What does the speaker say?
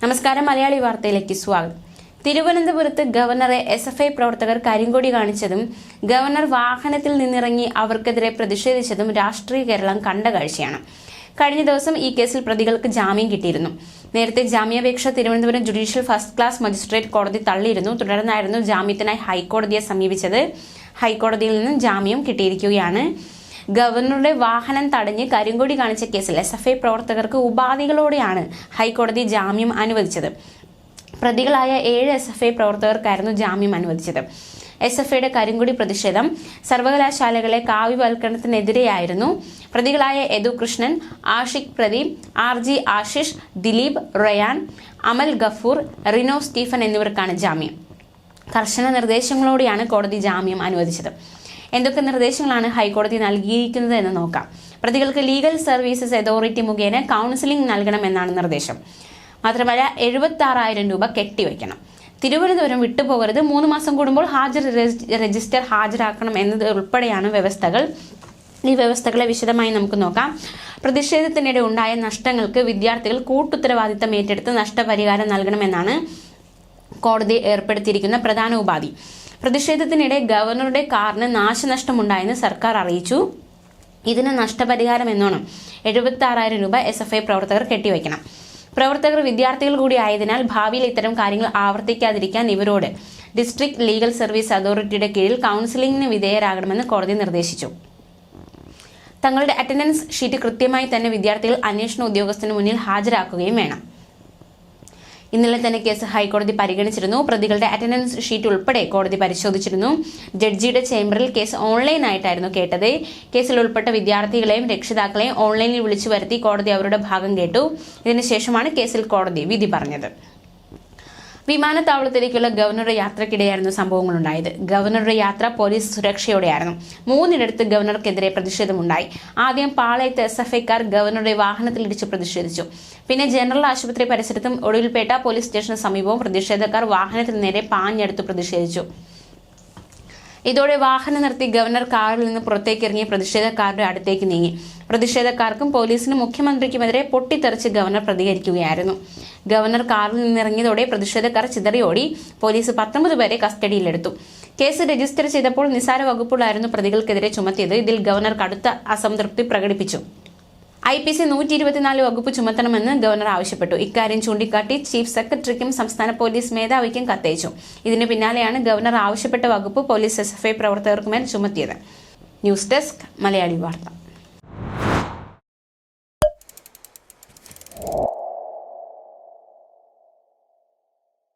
നമസ്കാരം മലയാളി വാർത്തയിലേക്ക് സ്വാഗതം. തിരുവനന്തപുരത്ത് ഗവർണറെ എസ് എഫ് ഐ പ്രവർത്തകർ കരിങ്കൊടി കാണിച്ചതും ഗവർണർ വാഹനത്തിൽ നിന്നിറങ്ങി അവർക്കെതിരെ പ്രതിഷേധിച്ചതും രാഷ്ട്രീയ കേരളം കണ്ട കാഴ്ചയാണ്. കഴിഞ്ഞ ദിവസം ഈ കേസിൽ പ്രതികൾക്ക് ജാമ്യം കിട്ടിയിരുന്നു. നേരത്തെ ജാമ്യാപേക്ഷ Thiruvananthapuram judicial first class magistrate കോടതി തള്ളിയിരുന്നു. തുടർന്നായിരുന്നു ജാമ്യത്തിനായി ഹൈക്കോടതിയെ സമീപിച്ചത്. ഹൈക്കോടതിയിൽ നിന്നും ജാമ്യം കിട്ടിയിരിക്കുകയാണ്. ഗവർണറുടെ വാഹനം തടഞ്ഞ് കരിങ്കൊടി കാണിച്ച കേസിൽ എസ് എഫ് ഐ പ്രവർത്തകർക്ക് ഉപാധികളോടെയാണ് ഹൈക്കോടതി ജാമ്യം അനുവദിച്ചത്. പ്രതികളായ ഏഴ് എസ് എഫ് ഐ പ്രവർത്തകർക്കായിരുന്നു ജാമ്യം അനുവദിച്ചത്. എസ് എഫ് ഐയുടെ കരിങ്കുടി പ്രതിഷേധം സർവകലാശാലകളെ കാവ്യവൽക്കരണത്തിനെതിരെയായിരുന്നു. പ്രതികളായ Yadu Krishnan Ashiq Pradeep R G Ashish Dileep Rayan Amal Gafoor Rino Stephen എന്നിവർക്കാണ് ജാമ്യം. കർശന നിർദ്ദേശങ്ങളോടെയാണ് കോടതി ജാമ്യം അനുവദിച്ചത്. എന്തൊക്കെ നിർദ്ദേശങ്ങളാണ് ഹൈക്കോടതി നൽകിയിരിക്കുന്നത് എന്ന് നോക്കാം. പ്രതികൾക്ക് ലീഗൽ സർവീസസ് അതോറിറ്റി മുഖേന കൗൺസിലിംഗ് നൽകണമെന്നാണ് നിർദ്ദേശം. മാത്രമല്ല എഴുപത്തി ആറായിരം രൂപ കെട്ടിവെക്കണം. തിരുവനന്തപുരം വിട്ടുപോകരുത്. മൂന്ന് മാസം കൂടുമ്പോൾ ഹാജർ രജി- രജിസ്റ്റർ ഹാജരാക്കണം എന്നത് ഉൾപ്പെടെയാണ് വ്യവസ്ഥകൾ. ഈ വ്യവസ്ഥകളെ വിശദമായി നമുക്ക് നോക്കാം. പ്രതിഷേധത്തിനിടെ ഉണ്ടായ നഷ്ടങ്ങൾക്ക് വിദ്യാർത്ഥികൾ കൂട്ടുത്തരവാദിത്തം ഏറ്റെടുത്ത് നഷ്ടപരിഹാരം നൽകണമെന്നാണ് കോടതി ഏർപ്പെടുത്തിയിരിക്കുന്ന പ്രധാന ഉപാധി. പ്രതിഷേധത്തിനിടെ ഗവർണറുടെ കാറിന് നാശനഷ്ടമുണ്ടായെന്ന് സർക്കാർ അറിയിച്ചു. ഇതിന് നഷ്ടപരിഹാരം എന്നോണം എഴുപത്തി ആറായിരം രൂപ എസ് എഫ് ഐ പ്രവർത്തകർ കെട്ടിവയ്ക്കണം പ്രവർത്തകർ വിദ്യാർത്ഥികൾ കൂടി ആയതിനാൽ ഭാവിയിൽ ഇത്തരം കാര്യങ്ങൾ ആവർത്തിക്കാതിരിക്കാൻ ഇവരോട് ഡിസ്ട്രിക്ട് ലീഗൽ സർവീസ് അതോറിറ്റിയുടെ കീഴിൽ കൗൺസിലിംഗിന് വിധേയരാകണമെന്ന് കോടതി നിർദ്ദേശിച്ചു. തങ്ങളുടെ അറ്റൻഡൻസ് ഷീറ്റ് കൃത്യമായി തന്നെ വിദ്യാർത്ഥികൾ അന്വേഷണ ഉദ്യോഗസ്ഥന് മുന്നിൽ ഹാജരാക്കുകയും വേണം. ഇന്നലെ തന്നെ കേസ് ഹൈക്കോടതി പരിഗണിച്ചിരുന്നു. പ്രതികളുടെ അറ്റൻഡൻസ് ഷീറ്റ് ഉൾപ്പെടെ കോടതി പരിശോധിച്ചിരുന്നു. ജഡ്ജിയുടെ ചേംബറിൽ കേസ് ഓൺലൈനായിട്ടായിരുന്നു കേട്ടത്. കേസിൽ ഉൾപ്പെട്ട വിദ്യാർത്ഥികളെയും രക്ഷിതാക്കളെയും ഓൺലൈനിൽ വിളിച്ചു വരുത്തി കോടതി അവരുടെ ഭാഗം കേട്ടു. ഇതിനുശേഷമാണ് കേസിൽ കോടതി വിധി പറഞ്ഞത്. വിമാനത്താവളത്തിലേക്കുള്ള ഗവർണറുടെ യാത്രക്കിടെയായിരുന്നു സംഭവങ്ങളുണ്ടായത്. ഗവർണറുടെ യാത്ര പോലീസ് സുരക്ഷയോടെയായിരുന്നു. മൂന്നിടത്ത് ഗവർണർക്കെതിരെ പ്രതിഷേധമുണ്ടായി. ആദ്യം പാളയത്ത് എസ് എഫ് ഐക്കാർ ഗവർണറുടെ വാഹനത്തിലിടിച്ച് പ്രതിഷേധിച്ചു. പിന്നെ ജനറൽ ആശുപത്രി പരിസരത്തും ഒടുവിൽപേട്ട പോലീസ് സ്റ്റേഷന് സമീപവും പ്രതിഷേധക്കാർ വാഹനത്തിന് നേരെ പാഞ്ഞെടുത്ത് പ്രതിഷേധിച്ചു. ഇതോടെ വാഹനം നിർത്തി ഗവർണർ കാറിൽ നിന്ന് പുറത്തേക്ക് ഇറങ്ങിയ പ്രതിഷേധക്കാരുടെ അടുത്തേക്ക് നീങ്ങി. പ്രതിഷേധക്കാർക്കും പോലീസിനും മുഖ്യമന്ത്രിക്കുമെതിരെ പൊട്ടിത്തെറിച്ച് ഗവർണർ പ്രതികരിക്കുകയായിരുന്നു. ഗവർണർ കാറിൽ നിന്നിറങ്ങിയതോടെ പ്രതിഷേധക്കാർ ചിതറിയോടി. പോലീസ് പത്തൊമ്പത് പേരെ കസ്റ്റഡിയിലെടുത്തു. കേസ് രജിസ്റ്റർ ചെയ്തപ്പോൾ നിസാര വകുപ്പുകളായിരുന്നു പ്രതികൾക്കെതിരെ ചുമത്തിയത്. ഇതിൽ ഗവർണർ കടുത്ത അസംതൃപ്തി പ്രകടിപ്പിച്ചു. ഐ പി സി നൂറ്റി ഇരുപത്തിനാല് വകുപ്പ് ചുമത്തണമെന്ന് ഗവർണർ ആവശ്യപ്പെട്ടു. ഇക്കാര്യം ചൂണ്ടിക്കാട്ടി ചീഫ് സെക്രട്ടറിക്കും സംസ്ഥാന പോലീസ് മേധാവിക്കും കത്തയച്ചു. ഇതിന് പിന്നാലെയാണ് ഗവർണർ ആവശ്യപ്പെട്ട വകുപ്പ് പോലീസ് എസ് എഫ് ഐ പ്രവർത്തകർക്കുമേൽ ചുമത്തിയത്. ന്യൂസ് ഡെസ്ക് മലയാളി വാർത്ത.